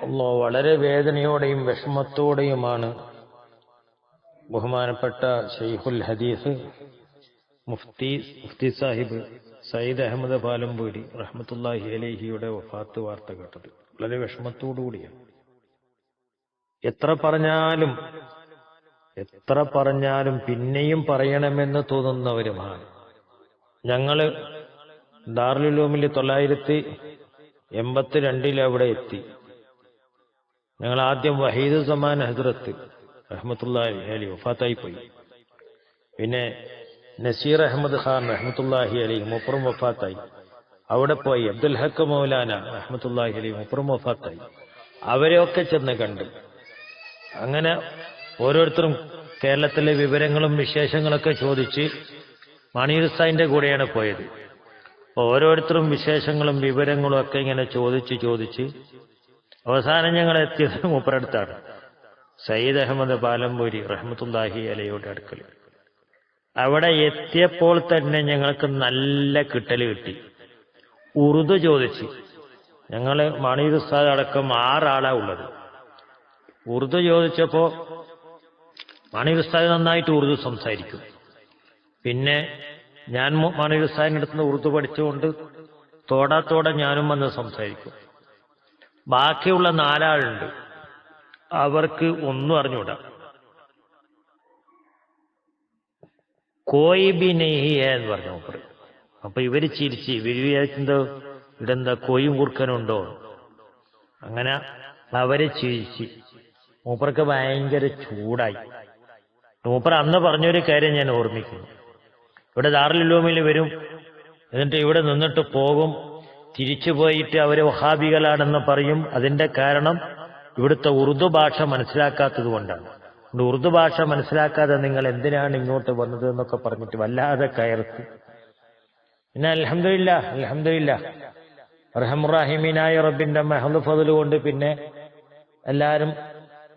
അള്ളാ വളരെ വേദനയോടെയും വിഷമത്തോടെയുമാണ് ബഹുമാനപ്പെട്ട ഷെയ്ഖുൽ ഹദീസ് മുഫ്തി മുഫ്തി സാഹിബ് സയ്യിദ് അഹമ്മദ് പാലമ്പൂരി റഹ്മത്തുല്ലാഹി അലേഹിയുടെ വഫാത്ത് വാർത്ത കേട്ടത്. വളരെ വിഷമത്തോടുകൂടിയാണ്. എത്ര പറഞ്ഞാലും എത്ര പറഞ്ഞാലും പിന്നെയും പറയണമെന്ന് തോന്നുന്നവരുമാണ്. ഞങ്ങൾ ദാർലുലൂമിൽ തൊള്ളായിരത്തി എൺപത്തിരണ്ടിൽ അവിടെ എത്തി. ഞങ്ങൾ ആദ്യം വഹീദ് സമാൻ ഹസ്രത്ത് റഹ്മത്തുല്ലാഹി അലി വഫാത്തായി പോയി പിന്നെ നസീർ അഹമ്മദ് ഖാൻ റഹ്മത്തുല്ലാഹി അലി മുപ്പുറം വഫാത്തായി. അവിടെ പോയി അബ്ദുൽ ഹക്ക് മൗലാന റഹ്മത്തുല്ലാഹി അലി മുപ്പുറം വഫാത്തായി. അവരെയൊക്കെ ചെന്ന് കണ്ട്. അങ്ങനെ ഓരോരുത്തരും കേരളത്തിലെ വിവരങ്ങളും വിശേഷങ്ങളൊക്കെ ചോദിച്ച് മണിയുസ്താദിന്റെ കൂടെയാണ് പോയത്. ഓരോരുത്തരും വിശേഷങ്ങളും വിവരങ്ങളും ഒക്കെ ഇങ്ങനെ ചോദിച്ച് ചോദിച്ച് അവസാനം ഞങ്ങൾ എത്തിയത് മൂപ്പരടുത്താണ്. സയ്യിദ് അഹമ്മദ് പാലമ്പൂരി റഹ്മത്തുല്ലാഹി അലയുടെ അടുക്കൽ അവിടെ എത്തിയപ്പോൾ തന്നെ ഞങ്ങൾക്ക് നല്ല കിട്ടൽ കിട്ടി. ഉറുദു ചോദിച്ച്. ഞങ്ങൾ മണീർ ഉസ്താദ് അടക്കം ആറാളാ ഉള്ളത്. ഉറുദു ചോദിച്ചപ്പോ മണീർ ഉസ്താദ് നന്നായിട്ട് ഉറുദു സംസാരിക്കും. പിന്നെ ഞാൻ മണീർ ഉസ്താദിന്റെ അടുത്ത് ഉറുദു പഠിച്ചുകൊണ്ട് തോടാത്തോടെ ഞാനും വന്ന് സംസാരിക്കും. ബാക്കിയുള്ള നാലാളുണ്ട്. അവർക്ക് ഒന്നും അറിഞ്ഞൂടാ കോയി ബി നെയ്ഹിയ എന്ന് പറഞ്ഞു അപ്പൊ ഇവർ ചിരിച്ച് ഇവർ വിചാരിച്ചെന്തോ എന്താ കോയും കുറുക്കനുണ്ടോ അങ്ങനെ അവരെ ചിരിച്ച്. മൂപ്പർക്ക് ഭയങ്കര ചൂടായി. മൂപ്പർ അന്ന് പറഞ്ഞൊരു കാര്യം ഞാൻ ഓർമ്മിക്കുന്നു. ഇവിടെ ദാറിലുമിൽ വരും. എന്നിട്ട് ഇവിടെ നിന്നിട്ട് പോകും. തിരിച്ചു പോയിട്ട് അവർ വഹാബികളാണെന്ന് പറയും. അതിന്റെ കാരണം ഇവിടുത്തെ ഉറുദു ഭാഷ മനസ്സിലാക്കാത്തത് കൊണ്ടാണ്. ഉറുദു ഭാഷ മനസ്സിലാക്കാതെ നിങ്ങൾ എന്തിനാണ് ഇങ്ങോട്ട് വന്നത് എന്നൊക്കെ പറഞ്ഞിട്ട് വല്ലാതെ കയർത്ത് പിന്നെ അലഹമില്ല അലഹമില്ല റഹമുറാഹിമീനായ റബ്ബിന്റെ മെഹദ് ഫതിൽ കൊണ്ട് പിന്നെ എല്ലാരും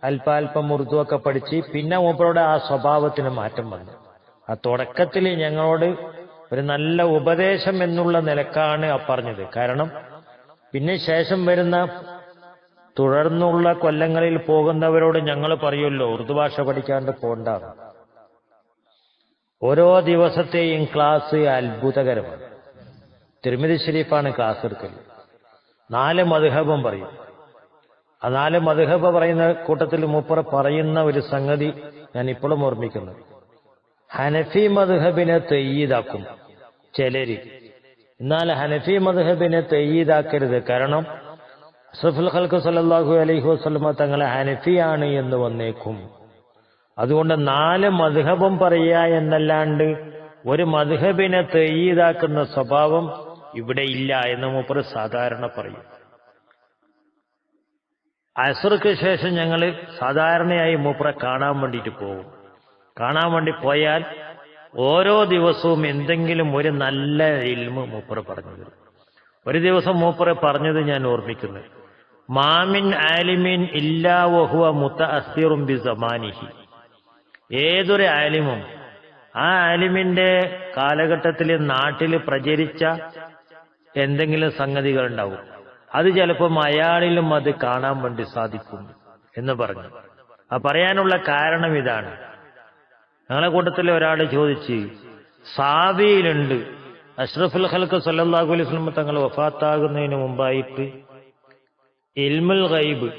അല്പാൽപ്പം ഉറുദു ഒക്കെ പഠിച്ച് പിന്നെ മൂപ്പരുടെ ആ സ്വഭാവത്തിന് മാറ്റം വന്നു. ആ തുടക്കത്തിൽ ഞങ്ങളോട് ഒരു നല്ല ഉപദേശം എന്നുള്ള നിലക്കാണ് പറഞ്ഞത്. കാരണം പിന്നെ ശേഷം വരുന്ന തുടർന്നുള്ള കൊല്ലങ്ങളിൽ പോകുന്നവരോട് ഞങ്ങൾ പറയുമല്ലോ ഉറുദു ഭാഷ പഠിക്കാണ്ട് പോണ്ട. ഓരോ ദിവസത്തെയും ക്ലാസ് അത്ഭുതകരമാണ്. തിരുമതി ഷരീഫാണ് ക്ലാസ് എടുക്കൽ നാല് മധുഹബം പറയും. ആ നാല് മധുഹബ പറയുന്ന കൂട്ടത്തിൽ മൂപ്പറ പറയുന്ന ഒരു സംഗതി ഞാൻ ഇപ്പോഴും ഓർമ്മിക്കുന്നു. ഹനഫി മധുഹബിനെ തെയ്യീതാക്കും ചിലര്. എന്നാൽ ഹനഫി മധുഹബിനെ തെയ്യീതാക്കരുത് കാരണം അഷ്റഫുൽ ഖൽക്ക് സല്ലല്ലാഹു അലൈഹി വസ്ലമ തങ്ങളെ ഹനഫിയാണ് എന്ന് വന്നേക്കും. അതുകൊണ്ട് നാല് മധുഹബം പറയുക എന്നല്ലാണ്ട് ഒരു മധുഹബിനെ തെയ്യീതാക്കുന്ന സ്വഭാവം ഇവിടെ ഇല്ല എന്ന് മൂപ്പർ സാധാരണ പറയും. അസർക്ക് ശേഷം ഞങ്ങൾ സാധാരണയായി മൂപ്പറെ കാണാൻ വേണ്ടിയിട്ട് പോകും. കാണാൻ വേണ്ടി പോയാൽ ഓരോ ദിവസവും എന്തെങ്കിലും ഒരു നല്ല ഇൽമ് മൂപ്പറ പറഞ്ഞു ഒരു ദിവസം മൂപ്പറ പറഞ്ഞത് ഞാൻ ഓർമ്മിക്കുന്നു. മാമിൻ ആലിമിൻ ഇല്ലാ വഹുവ മുത്ത അസ്തിറും ബി സമാനിഹി. ഏതൊരു ആലിമും ആ ആലിമിന്റെ കാലഘട്ടത്തിൽ നാട്ടിൽ പ്രചരിച്ച എന്തെങ്കിലും സംഗതികൾ ഉണ്ടാവും അത് ചിലപ്പോൾ അയാളിലും അത് കാണാൻ വേണ്ടി സാധിക്കും എന്ന് പറഞ്ഞു. ആ പറയാനുള്ള കാരണം ഇതാണ്. ഞങ്ങളെ കൂട്ടത്തിൽ ഒരാൾ ചോദിച്ച് സാവിയിലുണ്ട്. അഷ്റഫുൽ ഖൽക്ക് സല്ലാഹു അലൈഹി വസല്ലം തങ്ങൾ വഫാത്താകുന്നതിന് മുമ്പായിട്ട് ഇൽമുൽ ഗൈബ്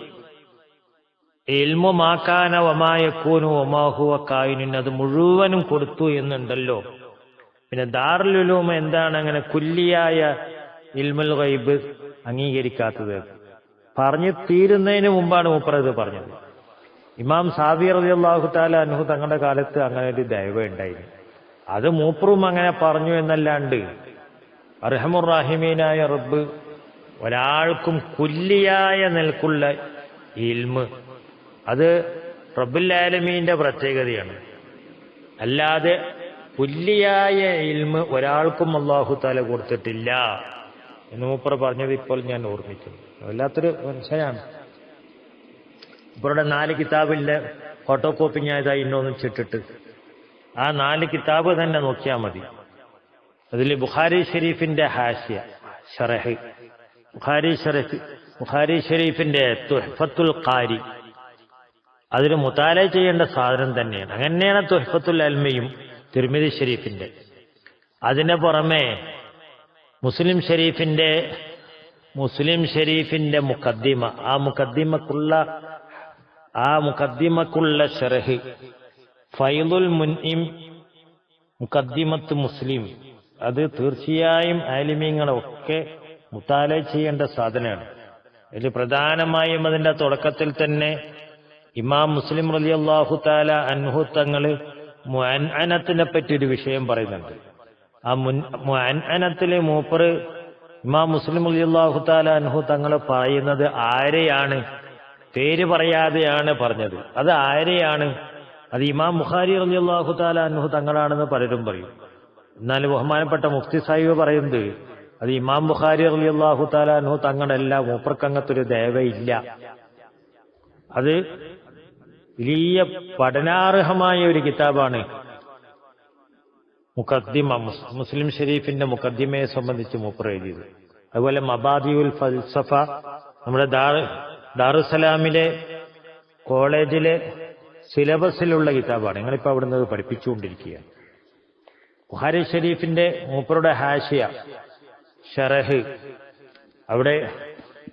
ഇൽമു ഒമായക്കൂനു ഒമാഹുവ കായിനും അത് മുഴുവനും കൊടുത്തു എന്നുണ്ടല്ലോ. പിന്നെ ദാറുലുലൂമ എന്താണ് അങ്ങനെ കുല്ലിയായ ഇൽമുൽ ഗൈബ് അംഗീകരിക്കാത്തത്? പറഞ്ഞു തീരുന്നതിന് മുമ്പാണ് മൂപ്പറത് പറഞ്ഞത്. ഇമാം സാദി റതി അള്ളാഹു താല അനുഹു തങ്ങളുടെ കാലത്ത് അങ്ങനെ ഒരു ദൈവം ഉണ്ടായിരുന്നു അത് മൂപ്പറും അങ്ങനെ പറഞ്ഞു എന്നല്ലാണ്ട് അർഹമുറാഹിമീനായ റബ്ബ് ഒരാൾക്കും കുല്ലിയായ നിൽക്കുള്ള ഇൽമ് അത് റബ്ബുല്ലാലമീന്റെ പ്രത്യേകതയാണ്. അല്ലാതെ പുല്ലിയായ ഇൽമ് ഒരാൾക്കും അള്ളാഹു താല കൊടുത്തിട്ടില്ല എന്ന് മൂപ്പർ പറഞ്ഞത് ഇപ്പോൾ ഞാൻ ഓർമ്മിക്കുന്നു. വല്ലാത്തൊരു മനുഷ്യനാണ്. ഇവരുടെ നാല് കിതാബിന്റെ ഫോട്ടോ കോപ്പി ഞാൻ ഇതാ ഇന്നൊന്നിച്ചിട്ടിട്ട് ആ നാല് കിതാബ് തന്നെ നോക്കിയാൽ മതി. അതിൽ ബുഖാരി ഷെരീഫിന്റെ ഹാസ്യ ഷറഹ്. ബുഖാരി ഷറഫ് ബുഖാരി ഷെരീഫിന്റെ തുഹഫത്തുൽ ഖാരി. അതിൽ മുത്താല ചെയ്യേണ്ട സാധനം തന്നെയാണ്. അങ്ങനെയാണ് തുഹഫത്തുൽ അൽമയും തിരുമിതി ഷെരീഫിന്റെ. അതിന് പുറമെ മുസ്ലിം ഷെരീഫിന്റെ മുസ്ലിം ഷെരീഫിന്റെ മുഖദ്ദിമ. ആ മുഖദ്ദിമക്കുള്ള ആ മുഖദ്ദിമക്കുള്ള ഷെറഹ് ഫൈദുൽ മുൻഇം മുഖദ്ദിമത്ത് മുസ്ലിം. അത് തീർച്ചയായും ആലിമീങ്ങളൊക്കെ മുത്താല ചെയ്യേണ്ട സാധനമാണ്. ഇതിൽ പ്രധാനമായും അതിന്റെ തുടക്കത്തിൽ തന്നെ ഇമാം മുസ്ലിം റലി അള്ളാഹു താല അൻഹു മുഅൻഅനത്തിനെ പറ്റി ഒരു വിഷയം പറയുന്നുണ്ട്. ആ മുൻ മുഅൻഅനത്തിലെ മൂപ്പർ ഇമാം മുസ്ലിം റലി അള്ളാഹു താല അൻഹു തങ്ങൾ പറയുന്നത് ആരെയാണ്? പേര് പറയാതെയാണ് പറഞ്ഞത്. അത് ആരെയാണ്? അത് ഇമാം ബുഖാരി റലി അള്ളാഹു താല അൻഹു തങ്ങളാണെന്ന് പലരും പറയും. എന്നാൽ ബഹുമാനപ്പെട്ട മുഫ്തി സാഹിബ് പറയുന്നത് അത് ഇമാം ബുഖാരി റലി അള്ളാഹു താല അൻഹു തങ്ങളല്ല മൂപ്പർക്കങ്ങത്തൊരു ദേവയില്ല അത് വലിയ പഠനാർഹമായ ഒരു കിതാബാണ്. മുഖദ്ദിമ മുസ്ലിം ഷെരീഫിന്റെ മുഖദ്ദിമയെ സംബന്ധിച്ച് മൂപ്പർ എഴുതിയത്. അതുപോലെ മബാദിയുൽ ഫൽസഫ നമ്മുടെ ദാറുസലാമിലെ കോളേജിലെ സിലബസിലുള്ള കിതാബാണ്. ഞങ്ങളിപ്പോൾ അവിടുന്ന് നിന്ന് പഠിപ്പിച്ചുകൊണ്ടിരിക്കുകയാണ് ബുഹാരി ഷെരീഫിന്റെ മൂപ്പറുടെ ഹാഷിയ ഷറഹ്. അവിടെ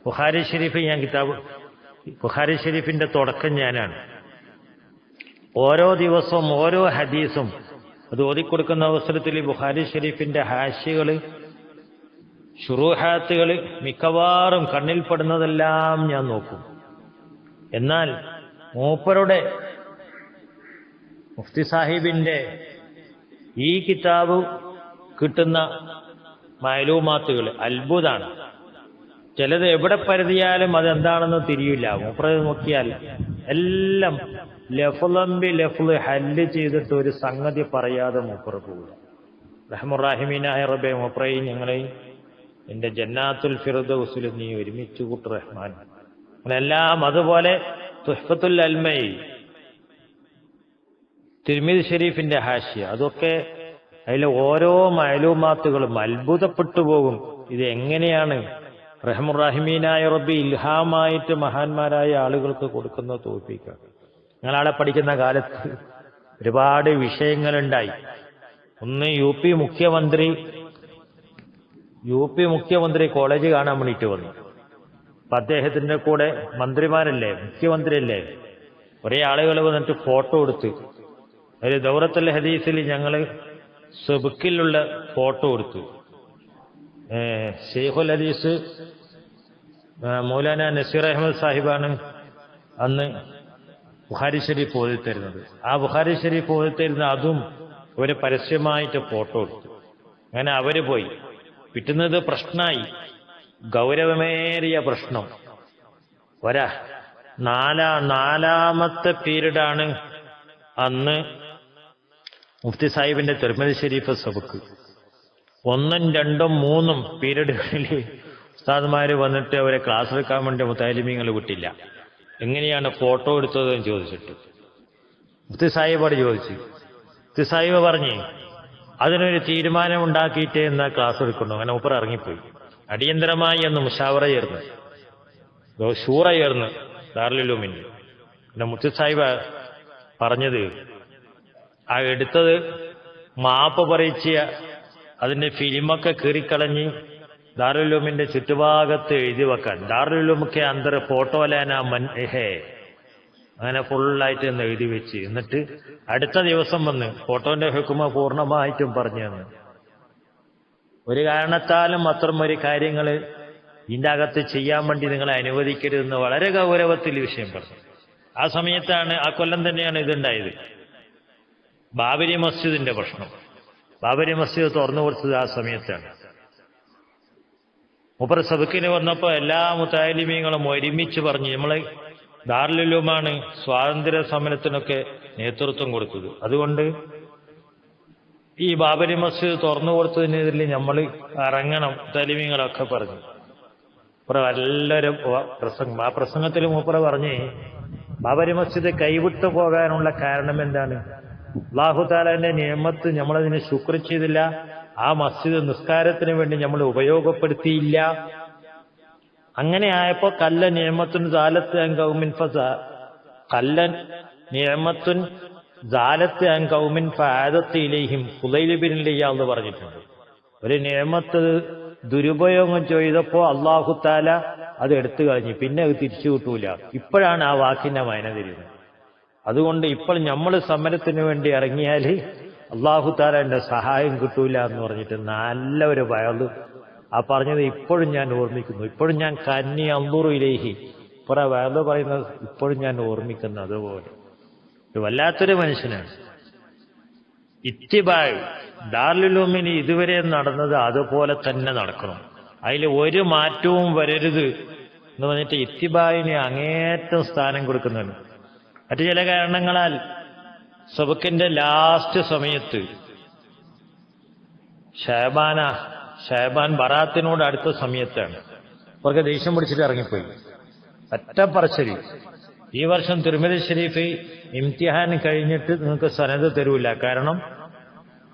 ബുഹാരി ഷെരീഫ് ഞാൻ കിതാബ് ബുഹാരി ഷെരീഫിന്റെ തുടക്കം ഞാനാണ്. ഓരോ ദിവസവും ഓരോ ഹദീസും അത് ഓതിക്കൊടുക്കുന്ന അവസരത്തിൽ ഈ ബുഹാരി ഷെരീഫിന്റെ ഹാഷികൾ ഷുറൂഹാത്തുകൾ മിക്കവാറും കണ്ണിൽപ്പെടുന്നതെല്ലാം ഞാൻ നോക്കും. എന്നാൽ മൂപ്പരുടെ മുഫ്തി സാഹിബിന്റെ ഈ കിതാബ് കിട്ടുന്ന മയലൂമാത്തുകൾ അത്ഭുതമാണ് ചിലത് എവിടെ പരതിയാലും അതെന്താണെന്ന് തിരിയില്ല. മൂപ്പറ നോക്കിയാൽ എല്ലാം ലഫുലംബി ലഫുൽ ഹല്ല് ചെയ്തിട്ട് ഒരു സംഗതി പറയാതെ മൂപ്പറ പോകില്ല റഹ്മുറാഹിമീനായ റബെ മൂപ്പറയും ഞങ്ങളെയും എന്റെ ജന്നാത്തുൽ ഫിറുദൌസിൽ നീ ഒരുമിച്ച് കൂട്ട് റഹ്മാൻ. എല്ലാം അതുപോലെ തുഹ്ഫത്തുൽ അൽമൈ തിരുമിത് ഷെരീഫിന്റെ ഹാഷ്യ അതൊക്കെ അതിലെ ഓരോ മയലൂമാത്തുകളും അത്ഭുതപ്പെട്ടു പോകും. ഇത് എങ്ങനെയാണ്? റഹ്മുറാഹിമീനായ റബ്ബി ഇൽഹാമായിട്ട് മഹാന്മാരായ ആളുകൾക്ക് കൊടുക്കുന്ന തോൽപ്പിക്കുക ഞങ്ങളാളെ പഠിക്കുന്ന കാലത്ത് ഒരുപാട് വിഷയങ്ങളുണ്ടായി. ഒന്ന് യു പി മുഖ്യമന്ത്രി യു പി മുഖ്യമന്ത്രി കോളേജ് കാണാൻ വേണ്ടിയിട്ട് വന്നു. അപ്പൊ അദ്ദേഹത്തിന്റെ കൂടെ മന്ത്രിമാരല്ലേ മുഖ്യമന്ത്രിയല്ലേ? ഒരേ ആളുകൾ വന്നിട്ട് ഫോട്ടോ എടുത്ത്. ഒരു ദൗറത്തുൽ ഹദീസിൽ ഞങ്ങൾ സെബുക്കിലുള്ള ഫോട്ടോ എടുത്തു. ഷെയ്ഖുൽ ഹദീസ് മൗലാന നസീർ അഹമ്മദ് സാഹിബാണ് അന്ന് ബുഹാരി ഷരീഫ് ഓതി തരുന്നത്. ആ ബുഹാരി ഷരീഫ് ഓതി തരുന്ന അതും ഒരു പരസ്യമായിട്ട് ഫോട്ടോ എടുത്തു. അങ്ങനെ അവർ പോയി. പിറ്റുന്നത് പ്രശ്നമായി ഗൗരവമേറിയ പ്രശ്നം. വരാ. നാലാ നാലാമത്തെ പീരീഡാണ് അന്ന് മുഫ്തി സാഹിബിന്റെ തിരുമതി ഷരീഫ് സബക്ക് ഒന്നും രണ്ടും മൂന്നും പീരീഡുകളിൽ ഉസ്താദ്മാര് വന്നിട്ട് അവരെ ക്ലാസ് എടുക്കാൻ വേണ്ടി മുത്താലിമീങ്ങൾ വിട്ടില്ല. എങ്ങനെയാണ് ഫോട്ടോ എടുത്തതെന്ന് ചോദിച്ചിട്ട്. മുഫ്തി സാഹിബോട് ചോദിച്ചു. മുഫ്തി സാഹിബ് പറഞ്ഞ് അതിനൊരു തീരുമാനം ഉണ്ടാക്കിയിട്ട് എന്നാ ക്ലാസ് എടുക്കുന്നു അങ്ങനെ ഉപ്പർ ഇറങ്ങിപ്പോയി. അടിയന്തരമായി എന്ന് മുഷാവറ ചേർന്ന് ഷൂറ ചേർന്ന് ദാർലുലൂമിന് പിന്നെ മുത്തു സാഹിബ് പറഞ്ഞത് ആ എടുത്തത് മാപ്പ് പറയിച്ച അതിന്റെ ഫിലിമൊക്കെ കീറിക്കളഞ്ഞ് ദാറുലുമിന്റെ ചുറ്റുഭാഗത്ത് എഴുതി വെക്കാൻ. ദാറുലുമൊക്കെ അന്തർ ഫോട്ടോ ലാന മൻ ഹേ അങ്ങനെ ഫുള്ളായിട്ട് എന്ന് എഴുതി വെച്ച്. എന്നിട്ട് അടുത്ത ദിവസം വന്ന് ഫോട്ടോന്റെ ഹുക്കുമ പൂർണമായിട്ടും പറഞ്ഞു തന്നു. ഒരു കാരണത്താലും അത്തരം ഒരു കാര്യങ്ങൾ ഇതിന്റെ അകത്ത് ചെയ്യാൻ വേണ്ടി നിങ്ങളെ അനുവദിക്കരുതെന്ന് വളരെ ഗൗരവത്തിൽ വിഷയം പറഞ്ഞു. ആ സമയത്താണ് ആ കൊല്ലം തന്നെയാണ് ഇതുണ്ടായത്. ബാബരി മസ്ജിദിന്റെ പ്രശ്നം. ബാബരി മസ്ജിദ് തുറന്നു കൊടുത്തത് ആ സമയത്താണ്. മുപ്പർ സബക്കിന് വന്നപ്പോൾ എല്ലാ മുത്താലിമീങ്ങളും ഒരുമിച്ച് പറഞ്ഞു നമ്മളെ ദാർലുലുമാണ് സ്വാതന്ത്ര്യ സമരത്തിനൊക്കെ നേതൃത്വം കൊടുത്തത്. അതുകൊണ്ട് ഈ ബാബരി മസ്ജിദ് തുറന്നു കൊടുത്തതിനെതിരെ നമ്മൾ ഇറങ്ങണം തലിമീങ്ങളൊക്കെ പറഞ്ഞു. മൂപ്പറ നല്ലൊരു പ്രസംഗം ആ പ്രസംഗത്തിൽ മൂപ്പറ പറഞ്ഞ് ബാബരി മസ്ജിദ് കൈവിട്ടു പോകാനുള്ള കാരണം എന്താണ്? അള്ളാഹുതാലാന്റെ നിയമത്ത് നമ്മളതിനെ ശുക്ർ ചെയ്തില്ല ആ മസ്ജിദ് നിസ്കാരത്തിന് വേണ്ടി നമ്മൾ ഉപയോഗപ്പെടുത്തിയില്ല അങ്ങനെ ആയപ്പോ കല്ല നിയമത്തുൻ ജാലത്ത് അൻ കൗമിൻ ഫസ കല്ല നിയമത്തുൻ ജാലത്ത് അൻ കൗമിൻ ഫാദത്ത് ഇലൈഹിം എന്ന് പറഞ്ഞിട്ടുണ്ട്. ഒരു നിയമത്ത് ദുരുപയോഗം ചെയ്തപ്പോ അള്ളാഹു താല അത് എടുത്തു കളഞ്ഞു. പിന്നെ അത് തിരിച്ചു കിട്ടൂല. ഇപ്പോഴാണ് ആ വാക്കിന്റെ മയന തിരിയുന്നത് അതുകൊണ്ട് ഇപ്പോൾ നമ്മൾ സമരത്തിന് വേണ്ടി ഇറങ്ങിയാൽ അള്ളാഹു താലാന്റെ സഹായം കിട്ടൂല എന്ന് പറഞ്ഞിട്ട് നല്ല ഒരു വയൽ ആ പറഞ്ഞത് ഇപ്പോഴും ഞാൻ ഓർമ്മിക്കുന്നു. ഇപ്പോഴും ഞാൻ കന്നി അമ്പൂറുയിലേഹി ഇപ്പറ വേറെ പറയുന്നത് ഇപ്പോഴും ഞാൻ ഓർമ്മിക്കുന്നു അതുപോലെ. വല്ലാത്തൊരു മനുഷ്യനാണ്. ഇത്തിബായ് ദാർലുലൂമിന് ഇതുവരെ നടന്നത് അതുപോലെ തന്നെ നടക്കണം. അതിൽ ഒരു മാറ്റവും വരരുത് എന്ന് പറഞ്ഞിട്ട് ഇത്തിബായിന് അങ്ങേറ്റം സ്ഥാനം കൊടുക്കുന്നുണ്ട്. മറ്റു ചില കാരണങ്ങളാൽ സബക്കിന്റെ ലാസ്റ്റ് സമയത്ത് ഷഹബാന ഷഹബാൻ ബറാത്തിനോട് അടുത്ത സമയത്താണ്. അവർക്ക് ദേഷ്യം പിടിച്ചിട്ട് ഇറങ്ങിപ്പോയി. ഒറ്റപ്പറച്ചരി ഈ വർഷം തിരുമല ഷെരീഫ് ഇംതിഹാൻ കഴിഞ്ഞിട്ട് നിങ്ങൾക്ക് സനത് തരൂല. കാരണം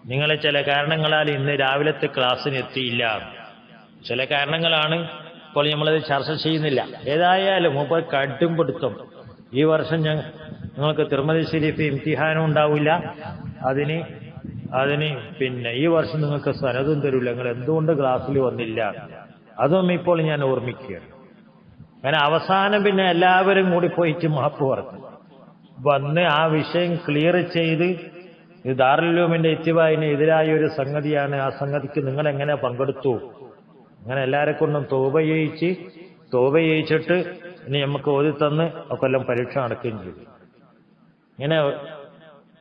നിങ്ങളെ ചില കാരണങ്ങളാൽ ഇന്ന് രാവിലത്തെ ക്ലാസ്സിന് എത്തിയില്ല. ചില കാരണങ്ങളാണ് ഇപ്പോൾ നമ്മളത് ചർച്ച ചെയ്യുന്നില്ല. ഏതായാലും മുമ്പ് കടും പിടുത്തം. ഈ വർഷം ഞങ്ങൾക്ക് തിരുമതി ഷരീഫ് ഇംതിഹാനും ഉണ്ടാവില്ല. അതിന് അതിന് പിന്നെ ഈ വർഷം നിങ്ങൾക്ക് സനതും തരൂല. നിങ്ങൾ എന്തുകൊണ്ട് ക്ലാസ്സിൽ വന്നില്ല? അതും ഇപ്പോൾ ഞാൻ ഓർമ്മിക്കുകയാണ്. അങ്ങനെ അവസാനം പിന്നെ എല്ലാവരും കൂടി പോയിട്ട് മാപ്പ് പറഞ്ഞു. വന്ന് ആ വിഷയം ക്ലിയർ ചെയ്ത് ദാറുലൂമിന്റെ ഇത്തിബായിന് എതിരായ ഒരു സംഗതിയാണ്. ആ സംഗതിക്ക് നിങ്ങൾ എങ്ങനെ പങ്കെടുത്തു? അങ്ങനെ എല്ലാരെ കൊണ്ടും തോപ ചെയ്യിച്ച് തോപ ചെയ്യിച്ചിട്ട് ഇനി നമുക്ക് ഓതി തന്ന് കൊല്ലം പരീക്ഷ നടക്കുകയും ചെയ്തു. ഇങ്ങനെ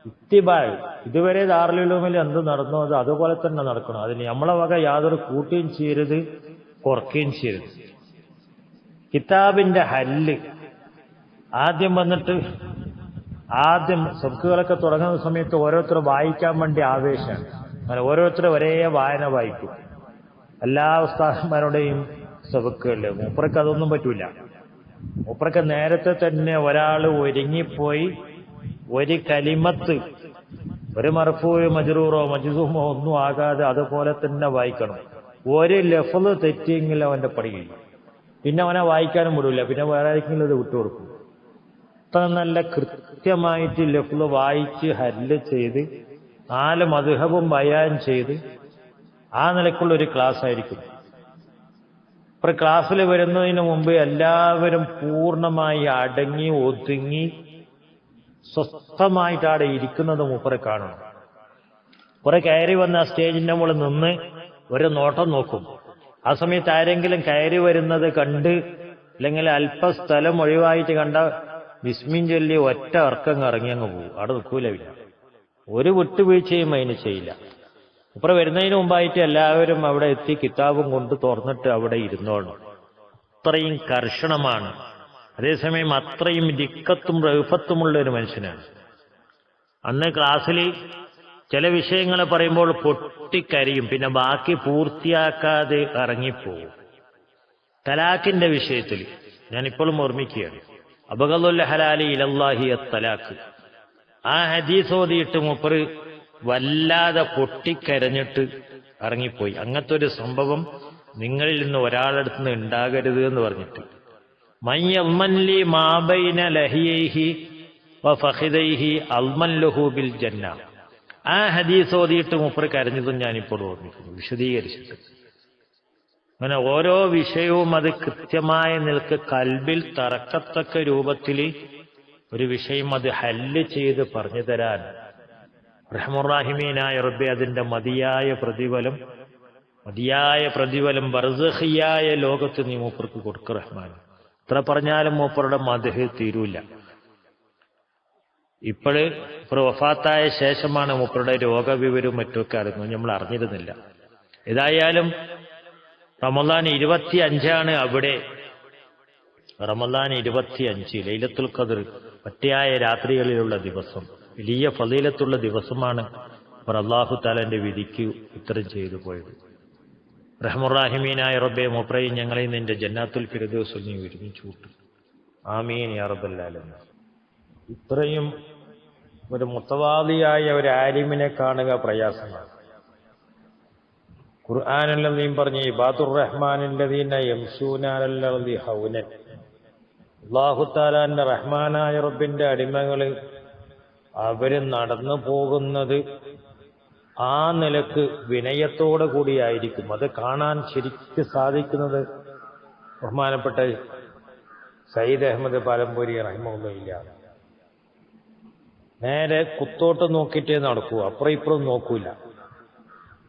ഇത്തിബായ് ഇതുവരെ ദാറുലൂമിൽ എന്ത് നടന്നു അത് അതുപോലെ തന്നെ നടക്കണം. അതിന് നമ്മളെ വക യാതൊരു കൂട്ടുകയും ചെയ്യരുത് കുറയ്ക്കുകയും ചെയ്യരുത്. കിതാബിന്റെ ഹല്ല്. ആദ്യം വന്നിട്ട് ആദ്യം സബ്ക്കുകളൊക്കെ തുടങ്ങുന്ന സമയത്ത് ഓരോരുത്തർ വായിക്കാൻ വേണ്ടി ആവേശമാണ് അങ്ങനെ ഓരോരുത്തർ ഒരേ വായന വായിക്കും. എല്ലാ ഉസ്താഹന്മാരുടെയും സബക്കുകളിൽ മൂപ്പർക്ക് അതൊന്നും പറ്റൂല. മൂപ്പർക്ക് നേരത്തെ തന്നെ ഒരാൾ ഒരുങ്ങിപ്പോയി ഒരു കലിമത്ത് ഒരു മറഫോ മജറൂറോ മജുസൂമോ ഒന്നും ആകാതെ അതുപോലെ തന്നെ വായിക്കണം. ഒരു ലഫൽ തെറ്റിയെങ്കിൽ അവന്റെ പണി പിന്നെ അവനെ വായിക്കാനും വിടൂല. പിന്നെ വേറെ ആരെങ്കിലും ഇത് വിട്ടുകൊടുക്കും അത്ര നല്ല കൃത്യമായിട്ട് ലഫ്ല് വായിച്ച് ഹല്ല് ചെയ്ത് നാല് മധുഹബും ബയാൻ ചെയ്ത് ആ നിലക്കുള്ള ഒരു ക്ലാസ് ആയിരിക്കും. ഇപ്പൊ ക്ലാസ്സിൽ വരുന്നതിന് മുമ്പ് എല്ലാവരും പൂർണമായി അടങ്ങി ഒതുങ്ങി സ്വസ്ഥമായിട്ട് അവിടെ ഇരിക്കുന്നത് മൂപ്പറെ കാണണം. കുറെ കയറി വന്ന് ആ സ്റ്റേജിന്റെ മുകളിൽ നിന്ന് ഒരു നോട്ടം നോക്കും. ആ സമയത്ത് ആരെങ്കിലും കയറി വരുന്നത് കണ്ട് അല്ലെങ്കിൽ അല്പസ്ഥലം ഒഴിവായിട്ട് കണ്ട വിസ്മിൻ ചൊല്ലി ഒറ്റ അർക്കം ഇറങ്ങി അങ്ങ് പോകും അവിടെ നിൽക്കൂലവില്ല ഒരു വിട്ടുവീഴ്ചയും അതിന് ചെയ്യില്ല. ഇപ്പറ വരുന്നതിന് മുമ്പായിട്ട് എല്ലാവരും അവിടെ എത്തി കിതാബും കൊണ്ട് തുറന്നിട്ട് അവിടെ ഇരുന്നോളണം അത്രയും കർശനമാണ് അതേസമയം അത്രയും ദിക്കത്തും റഹുഫത്തുമുള്ള ഒരു മനുഷ്യനാണ്. അന്ന് ക്ലാസ്സിൽ ചില വിഷയങ്ങൾ പറയുമ്പോൾ പൊട്ടിക്കരിയും പിന്നെ ബാക്കി പൂർത്തിയാക്കാതെ ഇറങ്ങിപ്പോവും. തലാഖിന്റെ വിഷയത്തിൽ ഞാനിപ്പോഴും ഓർമ്മിക്കുകയാണ്. അബഗലുല്ല ഹലാലി ഇലല്ലാഹി തലാഖ് ആ ഹദീസ് ഓതിയിട്ട് മൂപ്പറ് വല്ലാതെ പൊട്ടിക്കരഞ്ഞിട്ട് ഇറങ്ങിപ്പോയി. അങ്ങനത്തെ ഒരു സംഭവം നിങ്ങളിൽ നിന്ന് ഒരാളടുത്ത് നിന്ന് ഉണ്ടാകരുത് എന്ന് പറഞ്ഞിട്ട്. ജന്ന. ആ ഹദീസ് ഓതിയിട്ട് മുപ്പർ കരഞ്ഞതും ഞാനിപ്പോൾ ഓർമ്മിക്കുന്നു. വിശദീകരിച്ചിട്ട്. അങ്ങനെ ഓരോ വിഷയവും അത് കൃത്യമായ നിൽക്ക് കൽബിൽ തറക്കത്തക്ക രൂപത്തിൽ ഒരു വിഷയം അത് ഹല്ല് ചെയ്ത് പറഞ്ഞു തരാൻ. റഹമുറാഹിമീനായ റബ്ബെ അതിന്റെ മതിയായ പ്രതിഫലം മതിയായ പ്രതിഫലം ബർസഹിയായ ലോകത്ത് നീ മൂപ്പർക്ക് കൊടുക്കും റഹ്മാൻ ഇത്ര പറഞ്ഞാലും മൂപ്പറുടെ മതഹ് തീരൂല. ഇപ്പോൾ ഇപ്പോൾ വഫാത്തായ ശേഷമാണ് മൂപ്പറുടെ രോഗവിവരവും മറ്റുമൊക്കെ അറിഞ്ഞു നമ്മൾ അറിഞ്ഞിരുന്നില്ല. ഏതായാലും റമദാൻ ഇരുപത്തി അഞ്ചാണ് അവിടെ. റമദാൻ ഇരുപത്തി അഞ്ച് ലൈലത്തുൽ ഖദർ പറ്റിയായ രാത്രികളിലുള്ള ദിവസം. വലിയ ഫലീലത്തുള്ള ദിവസമാണ്. അവർ അള്ളാഹു താലന്റെ വിധിക്ക് ഉത്തരം ചെയ്തു പോയത്. റഹമുറാഹിമീനായ റബ്ബെ മുപ്രയും ഞങ്ങളെയും നിന്റെ ജന്നാത്തുൽ ഫിരദോസിൽ നീ ഒരുമിച്ച് കൂട്ടും. ആമീൻ യാ റബ്ബല്ലാലും ഇത്രയും ഒരു മുത്തവാദിയായ ഒരു ആലിമിനെ കാണുക പ്രയാസമാണ്. ഖുർആാനല്ലതീം പറഞ്ഞ ഇബാദുർ റഹ്മാനില്ലതീന യംസൂനാനല്ലി ഹൗനൻ അള്ളാഹുത്താലാന്റെ റഹ്മാനായ റബ്ബിന്റെ അടിമകൾ അവർ നടന്നു പോകുന്നത് ആ നിലയ്ക്ക് വിനയത്തോടു കൂടിയായിരിക്കും. അത് കാണാൻ ശരിക്ക് സാധിക്കുന്നത് ബഹുമാനപ്പെട്ട സയ്യിദ് അഹമ്മദ് പാലമ്പൂരി റഹിമില്ല നേരെ കുത്തോട്ട് നോക്കിയിട്ടേ നടക്കൂ. അപ്പുറം ഇപ്പുറം നോക്കൂല.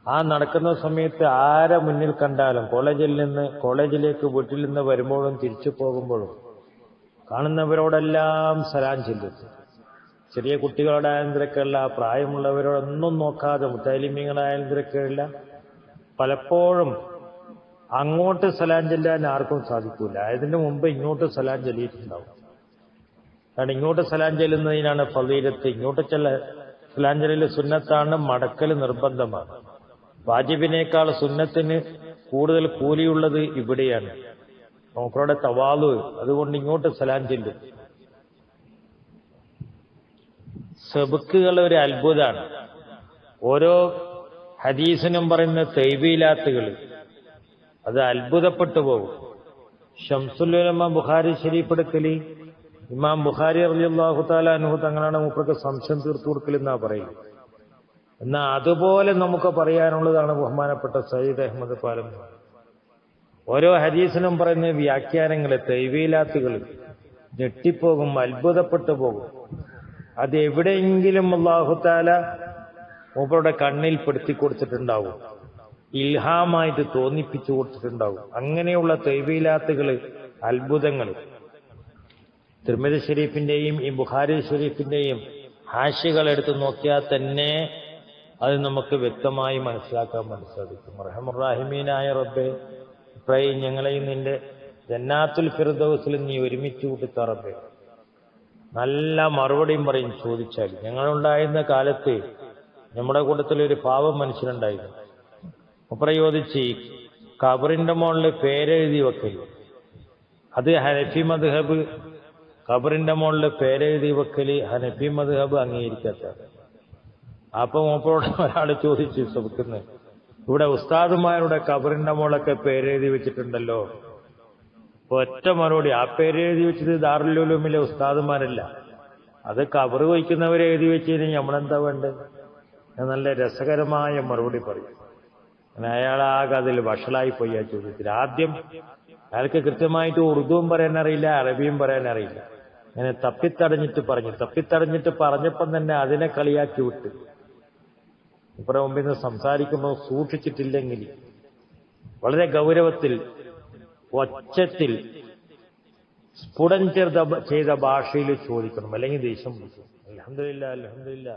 ആ നടക്കുന്ന സമയത്ത് ആരെ മുന്നിൽ കണ്ടാലും കോളേജിൽ നിന്ന് കോളേജിലേക്ക് വീട്ടിൽ നിന്ന് വരുമ്പോഴും തിരിച്ചു പോകുമ്പോഴും കാണുന്നവരോടെല്ലാം സലാം ചെല്ലും. ചെറിയ കുട്ടികളോടായാലും തിരക്കുള്ള പ്രായമുള്ളവരോടൊന്നും നോക്കാതെ മുത്താലിമ്യങ്ങളായാലും തിരക്കുള്ള പലപ്പോഴും അങ്ങോട്ട് സലാം ചെല്ലാൻ ആർക്കും സാധിക്കൂല. അതിന് മുമ്പ് ഇങ്ങോട്ട് സലാം ചെല്ലിയിട്ടുണ്ടാവും. കാരണം ഇങ്ങോട്ട് സലാം ചെല്ലുന്നതിനാണ് ഫലീരത്ത് ഇങ്ങോട്ട് ചെല്ല സലാം സുന്നത്താണ് മടക്കൽ നിർബന്ധമാണ്. വാജിബിനേക്കാൾ സുന്നത്തിന് കൂടുതൽ കൂലിയുള്ളത് ഇവിടെയാണ്. നോക്കറുടെ തവാലു അതുകൊണ്ട് ഇങ്ങോട്ട് സലാം ചെല്ലും. സെബുക്കുകൾ ഒരു അത്ഭുതമാണ് ഓരോ ഹദീസിനും പറയുന്ന തൈബീലാത്തുകൾ അത് അത്ഭുതപ്പെട്ടു പോകും. ഷംസുല്ലുലമ്മ ബുഖാരി ശരീപ്പെടുക്കലി ഇമാം ബുഖാരി അറിയാഹുത്താല താല അനുഹു തങ്ങളാണ് മൂപ്പർക്ക് സംശയം തീർത്തു കൊടുക്കലെന്നാ പറയുക. എന്നാൽ അതുപോലെ നമുക്ക് പറയാനുള്ളതാണ് ബഹുമാനപ്പെട്ട സയ്യിദ് അഹമ്മദ് പാലം ഓരോ ഹദീസിനും പറയുന്ന വ്യാഖ്യാനങ്ങൾ തൈവീലാത്തുകൾ ഞെട്ടിപ്പോകും അത്ഭുതപ്പെട്ടു പോകും. അത് എവിടെയെങ്കിലും അള്ളാഹുത്താല മൂപ്പരുടെ കണ്ണിൽ പെടുത്തി കൊടുത്തിട്ടുണ്ടാവും. ഇൽഹാമായിട്ട് തോന്നിപ്പിച്ചു കൊടുത്തിട്ടുണ്ടാവും. അങ്ങനെയുള്ള തൈവീലാത്തുകൾ അത്ഭുതങ്ങൾ തിരുമതി ഷെരീഫിന്റെയും ഈ ബുഹാരി ഷെരീഫിന്റെയും ഹാഷികൾ എടുത്ത് നോക്കിയാൽ തന്നെ അത് നമുക്ക് വ്യക്തമായി മനസ്സിലാക്കാൻ മനസ്സിലാക്കും റഹമുറാഹിമീനായ റബ്ബെ ഇപ്പഴേ ഞങ്ങളെയും നിന്റെ ജന്നാത്തുൽ ഫിർദൗസിൽ നീ ഒരുമിച്ച് കൂട്ടിത്തറബേ നല്ല മറുപടിയും പറയും ചോദിച്ചാൽ. ഞങ്ങളുണ്ടായിരുന്ന കാലത്ത് നമ്മുടെ കൂട്ടത്തിൽ ഒരു പാവം മനുഷ്യനുണ്ടായിരുന്നു. മുപ്പറ ചോദിച്ച് കബറിന്റെ മുകളിൽ പേരെഴുതി വെക്കലും. അത് ഹനഫി മദ്ഹബ് കബറിന്റെ മുകളിൽ പേരെഴുതി വെക്കൽ ഹനഫി മദ്ഹബ് അംഗീകരിക്കാത്ത. അപ്പൊ മൂപ്പറോട് ഒരാൾ ചോദിച്ചു സുഹൃത്തുന്ന് ഇവിടെ ഉസ്താദുമാരുടെ കബറിന്റെ മുകളിലൊക്കെ പേരെഴുതി വെച്ചിട്ടുണ്ടല്ലോ. ഒറ്റ മറുപടി. ആ പേര് എഴുതി വെച്ചത് ദാറുലുലൂമിലെ ഉസ്താദുമാരല്ല. അത് കവർ വയ്ക്കുന്നവരെ എഴുതി വെച്ചതിന് നമ്മളെന്താ വേണ്ടത്? നല്ല രസകരമായ മറുപടി പറയും. അയാൾ ആ അതിൽ വഷളായി പോയി ആ ചോദ്യത്തിൽ. ആദ്യം അയാൾക്ക് കൃത്യമായിട്ട് ഉറുദുവും പറയാൻ അറിയില്ല അറബിയും പറയാൻ അറിയില്ല. അങ്ങനെ തപ്പിത്തടഞ്ഞിട്ട് പറഞ്ഞു. തപ്പിത്തടഞ്ഞിട്ട് പറഞ്ഞപ്പം തന്നെ അതിനെ കളിയാക്കി വിട്ട്. ഇപ്പുറം മുമ്പിൽ നിന്ന് സംസാരിക്കുമ്പോൾ സൂക്ഷിച്ചിട്ടില്ലെങ്കിൽ വളരെ ഗൗരവത്തിൽ ഒച്ചത്തിൽ സ്ഫുടം ചെയ്ത ഭാഷയിൽ ചോദിക്കണം. അല്ലെങ്കിൽ ദേഷ്യം പിടിക്കും. അലഹമില്ല അലഹമില്ല